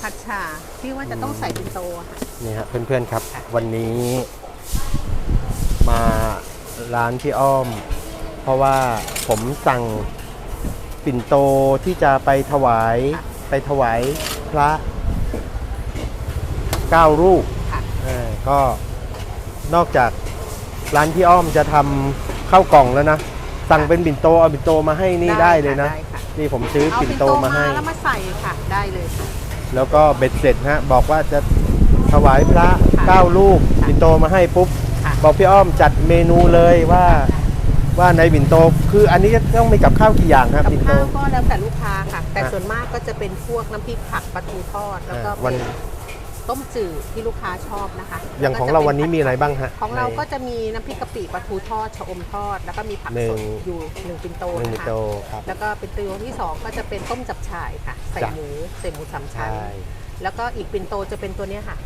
ผัดฉ่าที่ว่าจะต้องใส่ปินโตอะค่ะ นี่ฮะเพื่อนๆครับ วันนี้ มาร้านพี่อ้อม เพราะว่าผมสั่งปิ่นโตที่จะไปถวายไปถวายพระเก้ารูปค่ะ เออก็นอกจากร้านพี่อ้อมจะทำข้าวกล่องแล้วนะ สั่งเป็นปิ่นโตเอาปิ่นโตมาให้นี่ได้เลยนะ ได้ค่ะนี่ผมซื้อเอาปิ่นปินโตโตมามาให้ แล้วมาใส่ค่ะ ได้เลยค่ะ แล้วก็เบ็ดเสร็จฮะบอกว่าจะถวายพระค่ะเก้าลูกค่ะปิ่นโตมาให้ปุ๊บ ค่ะ บอกพี่อ้อมจัดเมนูเลยว่าว่าในปิ่นโต คืออันนี้ต้องมีกับข้าวกี่อย่างครับกับปิ่นโต ข้าวก็แล้วแต่ลูกค้าค่ะ แต่ฮะส่วนมากก็จะเป็นพวกน้ำพริกผักปลาทูทอด แล้วก็อ่าวัน เป็น ต้มจืดที่ลูกค้าชอบนะคะอย่างของเราวันนี้มีอะไรบ้างฮะของเราในก็จะมีน้ำพริกกะปิปลาทูทอดชะอมทอด แล้วก็มีผักหนึ่สงดอยู่หนึ่งปินโตหนึ่งปิ่นะนโตคะครับแล้วก็เป็นตัวที่สองก็จะเป็นต้มจับฉ่ายค่ะใส่จ้ะหมูใส่หมูสามชั้นใช่แล้วก็อีกปินโตจะเป็นตัวเนี้ยค่ะ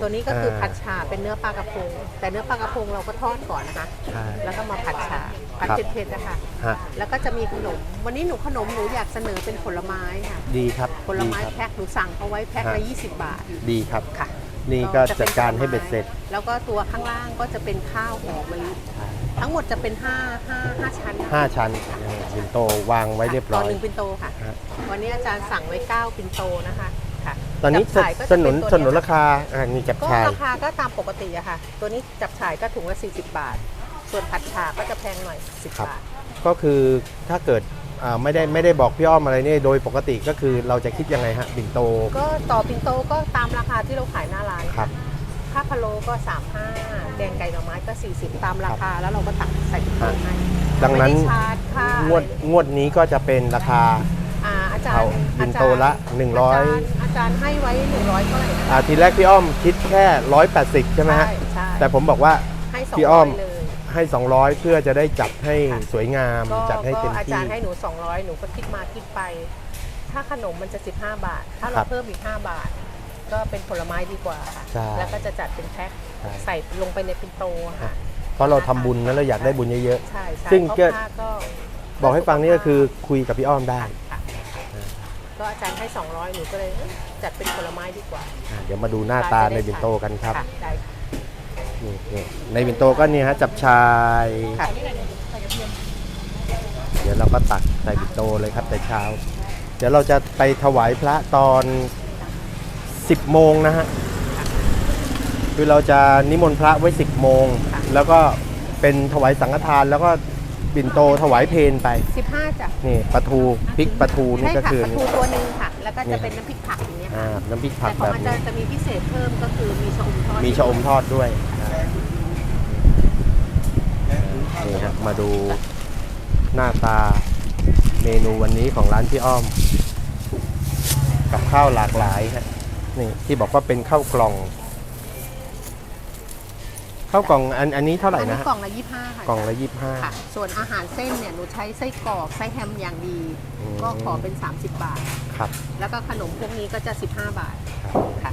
ตัวนี้ก็คืออาผัดฉ่าเป็นเนื้อปลากระพง แต่เนื้อปลากระพงเราก็ทอดก่อนนะคะ ใช่ แล้วก็มาผัดฉ่าผัดครับ เผ็ดๆนะคะฮะแล้วก็จะมีขนม วันนี้หนูขนมหนูอยากเสนอเป็นผลไม้ค่ะดีครับผลไม้ดีครับ แพ็คหนูสั่งเขาไว้แพ็คละฮะ 20 บาทดีครับ ค่ะนี่ก็จะจัป็ดนการให้ผลไม้เบ็ดเสร็จแล้วก็ตัวข้างล่างก็จะเป็นข้าวหอมมะลิใช่ทั้งหมดจะเป็น5 5 5ชั้นนะคะ ห้าชั้นเออปิ่นโตวางไว้เรียบร้อยต่อหนึ่งปินโตค่ะ ฮะ วันนี้อาจารย์สั่งไว้ 9 ปินโตนะคะค่ะ ตอนนี้จับฉ่ายก็สจะนุนเป็สตัวนุนเยราคาอ่านี่จับก็ชายราคาก็ตามปกติอะค่ะ ตัวนี้จับฉ่ายก็ถุงละ40 บาท ส่วนผัดฉ่าก็จะแพงหน่อย 10ครับบาท ก็คือถ้าเกิดอ่าไม่ได้ไม่ได้บอกพี่อ้อมอะไรเนี่ยโดยปกติก็คือเราจะคิดยังไงฮะปิ่นโตก็ต่อปินโตก็ตามราคาที่เราขายหน้าร้านครับค่าพะโล้ก็ 35 แกงไก่หน่อไม้ก็ 40 ตามราคา แล้วเราก็ตักใส่ปินโตให้ดังนั้น ไม่ไชาร์จค่างวดงวดนี้ก็จะเป็นราคาอ่าอาจารเอาย์ปิ่นโตละาจารย์100อาจารย์ อาจารย์ให้ไว้ 100เท่าไหร่นะอ่าทีแรกพี่อ้อมคิดแค่ 180 ใช่ไหมฮะ ใช่แต่ผมบอกว่า ให้พี่อ้อม200เลย ให้ 200 เพื่อจะได้จัดให้ค่ะสวยงาม ก็จัดให้เต็มก็อาที่จารย์ให้หนู 200 หนูก็คิดมาคิดไป ถ้าขนมมันจะ 15 บาท ถ้าคเรารับเพิ่มอีก 5 บาท ก็เป็นผลไม้ดีกว่าค่ะ ใช่แล้วก็จะจัดเป็นแพ็คใช่ ใส่ลงไปในปินโตค่ะ เพราะเราทำบุญแล้วเราอยากได้บุญเยอะ ใช่ใช่ซึ่งเพราะก็ผ้าก็ ๆ บอกให้ฟังนี่ก็คือคุยกับพี่อ้อมได้ค่ะ ก็อาจารย์ให้ 200 หนูก็เลยเอ้ยจัดเป็นผลไม้ดีกว่าอ่าเดี๋ยวมาดูหน้าตาในบินโตกันครับะได้ค่ะนี่นี่ในบินโตก็นี่ฮะจับชาย ค่ะเดี๋ยวเราก็ตักใส่บินโตเลยครับแต่เช้า เดี๋ยวเราจะไปถวายพระตอน 10 โมงนะฮะ คือเราจะนิมนต์พระไว้ 10 โมง แล้วก็เป็นถวายสังฆทานแล้วก็ บินโตถวายเพนไป 15จ้ะนี่ปลาทูพริกปลาทูนี่ใช่ก็ค่ะคือปลาทูตัวหนึ่งค่ะ แล้วก็นี่จะเป็นน้ำพริกผักอย่างเงี้ยอ่าค่ะน้ำพริกผัแต่กของแบบอาจานี้รย์จะมีพิเศษเพิ่มก็คือมีชะอมทอดมีชะอมทอดด้วยนี่ครับมาดูหน้าตาเมนูวันนี้ของร้านพี่อ้อม กับข้าวหลากหลายฮะนี่ที่บอกว่าเป็นข้าวกล่อง ข้าวกล่องอันอันนี้เท่าไหร่อันนะนี้ฮะกล่องละ25ค่ะกล่องละยี่สิบห้า ค่ะ ส่วนอาหารเส้นเนี่ยหนูใช้ไส้กรอกไส้แฮมอย่างดี อืม ก็ขอเป็น 30 บาท ครับแล้วก็ขนมพวกนี้ก็จะ 15 บาทครับค่ะ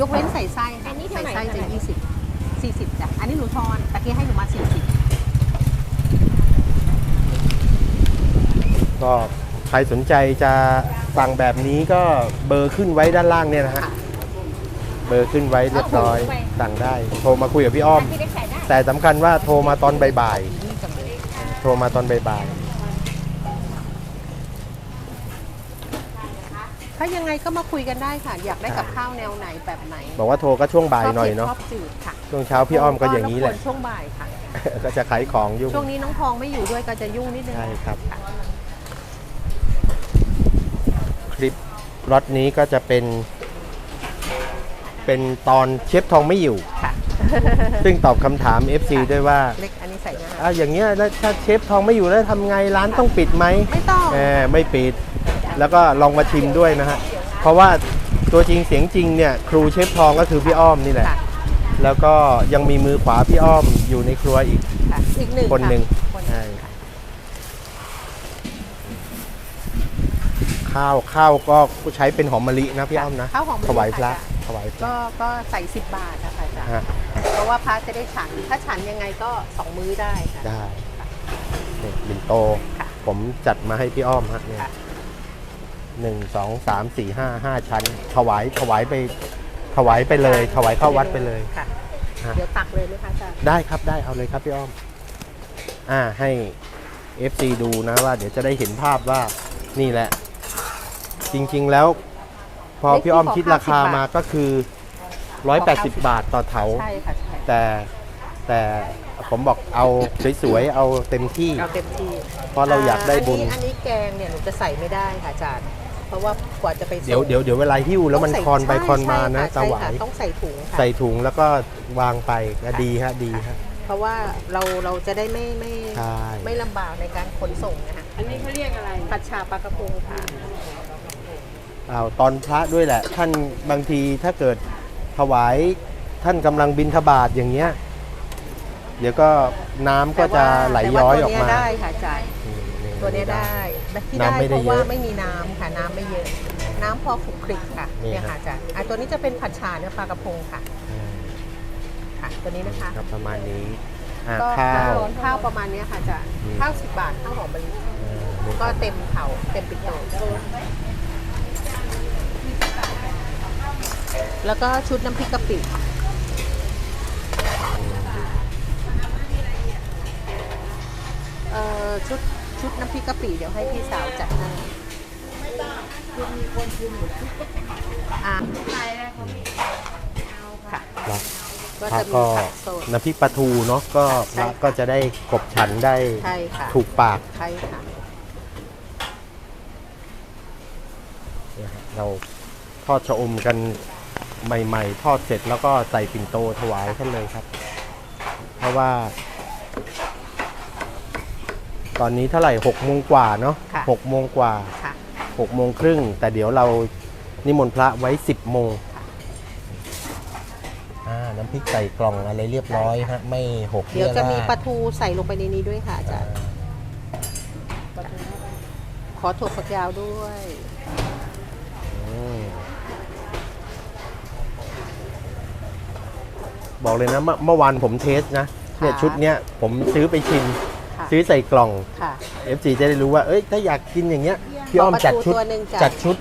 ยกเว้นใส่ไส้ค่ะใส่ไส้จะ20 40จ้ะอันนี้หนูทอนตะกี้ให้หนูมา 40 ก็ใครสนใจจะสั่งแบบนี้ก็เบอร์ขึ้นไว้ด้านล่างเนี่ยนะฮะค่ะ เบอร์ขึ้นไว้เรียบร้อย สั่งได้ โทรมาคุยกับพี่อ้อมที่ได้ขายได้แต่สำคัญว่าโทรมาตอนบ่ายนี่จังเลยๆ โทรมาตอนบ่ายถ้ายังไงก็มาคุยกันได้ค่ะ อยากได้กับข้าวแนวไหนแบบไหนๆ บอกว่าโทรก็ช่วงบ่ายหน่อยเนาะ ชอบจืดค่ะช่วงเช้าพี่อ้อมก็อย่างนี้แหละรบกวช่วงบ่ายค่ะ ก็จะขายของยุ่ง ช่วงนี้น้องทองไม่อยู่ด้วยก็จะยุ่งนิดนึง ใช่ครับ คลิปรถนี้ก็จะเป็น เป็นตอนเชฟทองไม่อยู่ ค่ะ ซึ่งตอบคำถาม FC ด้วยว่าเล็กอันนี้ใส่นะคะอะอย่างเงี้ยแล้วถ้าเชฟทองไม่อยู่แล้วทำไงร้านต้องปิดไหมไม่ต้องแหมไม่ปิด แล้วก็ลองมาชิมด้วยนะฮะ เพราะว่าตัวจริงเสียงจริงเนี่ยครูเชฟทองก็คือพี่อ้อมนี่แหละ ค่ะแล้วก็ยังมีมือขวาพี่อ้อมอยู่ในครัวอีกค่ะอีกหนึ่งคนหนึ่งะคนห ใช่ นึ่งค่ะ ข้าวข้าวก็ใช้เป็นหอมมะลินะพี่อ้อมนะข้าวหอมมะลิถวายพระค่ะถวายพระก็ก็ใส่10บาทนะคะอาจารย์ฮะเพราะว่าพระจะได้ฉัน ถ้าฉันยังไงก็สองมื้อได้ค่ะ ได้นี่บินโต ค่ะ ผมจัดมาให้พี่อ้อมฮะเนี่ยค่ะหนึ่งสองสามสี่ห้าห้าชั้น ถวายถวายไป ถวายไปเลย ถวายเข้าวัดไปเลย ค่ะ ฮะ เดี๋ยวตักเลยไหมคะอาจารย์ได้ครับได้เอาเลยครับพี่อ้อม อ่าให้ FC ดูนะว่า เดี๋ยวจะได้เห็นภาพว่านี่แหละ จริงๆแล้ว พอพี่อ้อมคิดราคามาก็คือ 180 บาทต่อเถา ใช่ค่ะใช่แต่แต่ผมบอกเอาสวยๆเอาเต็มที่ เอาเต็มที่เพราะเราอยากได้บุญ อันนี้อันนี้แกงเนี่ยหนูจะใส่ไม่ได้ค่ะอาจารย์ เพราะว่ากว่าจะไปส่งเดี๋ยวเดี๋ยวเดี๋ยวเวลาหิ้วแล้วมันต้องใส่คอนไปใช่คอนมานะใช่ตะค่ะหวายใช่ค่ะต้องใส่ถุงค่ะ ใส่ถุงแล้วก็วางไปก็ดีฮะดีฮะ เพราะว่าเราเราจะได้ไม่ไม่ใช่ ไม่ลำบากในการขนส่งนะคะอันนี้เขาเรียกอะไร ผัดชาปลากระพงค่ะเอาตอนพระด้วยแหละ ท่านบางทีถ้าเกิดถวายท่านกำลังบินทบาทอย่างเงี้ย เดี๋ยวก็น้ำก็จะไหลย้อยออกมาแต่ว่ตัวเนี้ได้ค่ะอาจารย์อืมนี่ตัวเนี้ยได้แต่ที่น้ำได้ไม่ได้เพราะว่าเยอะไม่มีน้ำค่ะน้ำไม่เยอะ น้ำพอขลุกคลิกค่ะนี่เนี่ยครัค่ะบอาจารย์อะตัวนี้จะเป็นผัดชาเนื้อปลากระพงค่ะอืมค่ะ ตัวนี้นะคะครับประมาณนี้อะก็ข้าวข้าวประมาณเนี้ยค่ะอาจารย์อืม ข้าวสิบบาทข้าวหอมมะลิเออนี่ก็เต็มเผาเต็มปิดโต แล้วก็ชุดน้ำพริกกะปิเอ่อชุดชุดน้ำพริกกะปิเดี๋ยวให้พี่สาวจัดให้อะใช่แล้วเขามีเอาค่ะค่ะแล้วก็พระจะมีก็ผักสด น้ำพริกปลาทูเนาะก็พใช่ระค่ะ ก็จะได้กบฉันได้ใช่ค่ะถูกปากใช่ค่ะเนี่ยฮะเราทอดชะอมกัน ใหม่ๆ ทอดเสร็จแล้วก็ใส่ปิ่นโตถวายท่านเลยครับ เพราะว่า ตอนนี้เท่าไหร่หกโมงกว่าเนาะค่ะ หกโมงกว่า ค่ะ หกโมงครึ่งแต่เดี๋ยวเรานิมนต์พระไว้สิบโมงค่ะอ่าน้ำพริกใส่กล่องอะไรเรียบร้อยฮะไม่หกเดี๋ยวจะมีเรียราดปลาทูใส่ลงไปในนี้ด้วยค่ะอาจารย์ ขอถั่วฝักยาวด้วย อืม บอกเลยนะเมื่อเมื่อวานผมเทสนะเนี่ยค่ะชุดเนี้ยผมซื้อไปชิม ค่ะซื้อใส่กล่อง ค่ะ FC จะได้รู้ว่า เอ้ย ถ้าอยากกินอย่างเงี้ย พี่อ้อมขอปลาจัดทูชุด ตัวหนึ่งจ้ะ จัดชุด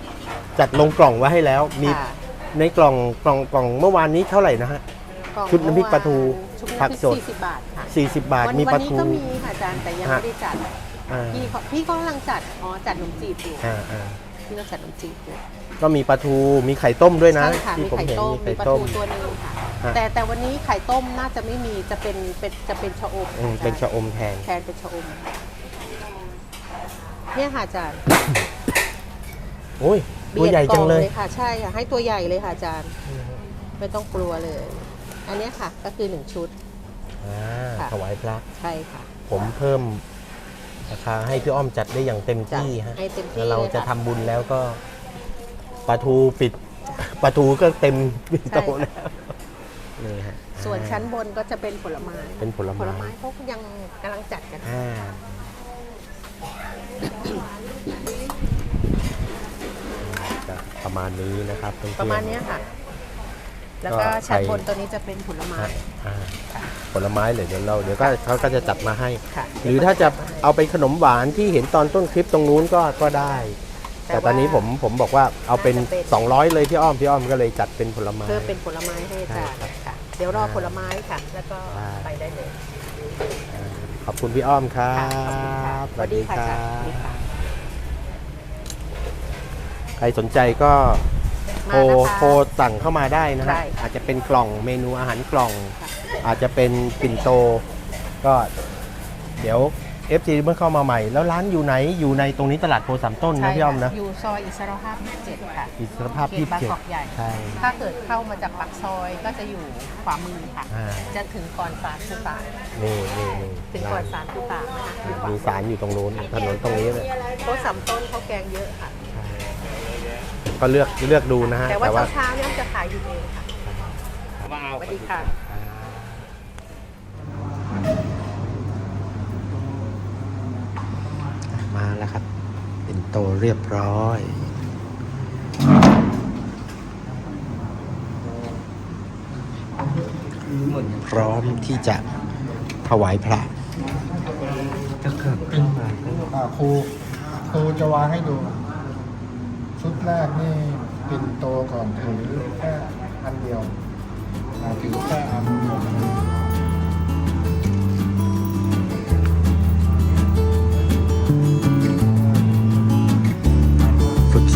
จัดลงกล่องไว้ให้แล้ว มีค่ะในกล่องกล่องกล่องเมื่อวานนี้เท่าไหร่นะฮะ กล่องชุดน้ำพริกปลาทูชุดผัน้ำพริกกสดสี่สิบบาทค่ะ40 บาท วันมีปลาวันนี้ทูก็มีค่ะอาจารย์แต่ยังฮะ ไม่ได้จัด อ่าพี่เขาพี่เขากำลังจัด อ๋อ จัดขนมจีบอยู่อ่าอ่าพี่ก็จัดขนมจีบอยู่ก็มีปลาทู มีไข่ต้มด้วยนะ ใช่ค่ะที่มีผมไข่เห็นต้มมีมีไข่ปลาต้ทูมตัวหนึงค่ะ ฮะ แต่แต่วันนี้ไข่ต้มน่าจะไม่มีจะเป็นเป็นจะเป็นชะอมอืมเป็นชะอมแทน แทนเป็นชะอม เนี่ยค่ะอาจารย์โอ้ยตัวใหญ่จังเลย บีดกอค่ะ ใช่ค่ะให้ตัวใหญ่เลยค่ะอาจารย์ ไม่ต้องกลัวเลย อันเนี้ยค่ะ ก็คือหนึ่งชุด อ่าค่ะ ถวายพระ ใช่ค่ะ ผมเพิ่มราคาให้พี่อ้อมจัดได้อย่างเต็มที่จัดฮะให้เต็มที่แล้วเราเลยค่ะ จะทำบุญแล้วก็ปลาทูปิดปลาทูก็เต็มปิ่นโตใช่แล้ว ค่ะนี่ฮะส่วนชั้นบนก็จะเป็นผลไม้เป็นผลผลไม้ไม้เขายังกำลังจัดกันอ่าจะประมาณนี้นะครับเพื่อนๆประมาณเนี้ยค่ะ แล้วก็ก็ชั้นใครบนตัวนี้จะเป็นผลไม้ฮะอ่าผลไม้เลยเดี๋ยวเราเดี๋ยวก็เขาก็จะจัดมาให้ ค่ะหรือถ้าจะเอาไปขนมหวานที่เห็นตอนต้นคลิปตรงนู้นก็ก็ได้ แต่ตอนนี้ผมผมบอกว่าเอาเป็นน่าจะเป็น200 เลยพี่อ้อมพี่อ้อมก็เลยจัดเป็นผลไม้เพื่อเป็นผลไม้ให้อาจารย์ใช่ครับค่ะ เดี๋ยวรอผลไม้ค่ะ แล้วก็ได้ไปได้เลยขอบคุณพี่อ้อมครัค่ะขอบคุณค่ะบสวัสดีค่ะอาจารย์สวัสดีค่ะใครสนใจก็โทรมานะคะโทรสั่งเข้ามาได้นะฮะได้อาจจะเป็นกล่องเมนูอาหารกล่องค่ะอาจจะเป็นปิ่นโต ก็เดี๋ยว FC เมื่อเข้ามาใหม่ แล้วร้านอยู่ไหนอยู่ในตรงนี้ตลาดโพสามต้นนะพี่อ้อมนะ อยู่ซอยอิสรภาพ27ค่ะอิสรภาพเขยี่ตสิบบางเจ็ดกอกใหญ่ ใช่ ถ้าเกิดเข้ามาจากปากซอยก็จะอยู่ขวามือค่ะ อ่า จะถึงก่อนศาลผู้ตากนี่นี่นี่ถึงก่อนศาลผู้ตากนะคะอยู่ขวามีสารอยู่ตรงนู้นถนนตรงนี้เลยโต๊ะสามต้นเขาแกงเยอะค่ะใช่ก็เลือกเลือกดูนะฮะแต่ว่าเช้าๆเนี่ยจะขายอยู่เองค่ะสวัสดีค่ะมา แล้วครับ เป็นโตเรียบร้อย พร้อมที่จะถวายพระจะเกิดขึ้นมาอ่าครูครูจะวางให้ดู ชุดแรกนี่ปิ่นโตก่อนถือแค่อันเดียวอ่าถือแค่อันเดียว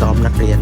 ซ้อมนักเรียน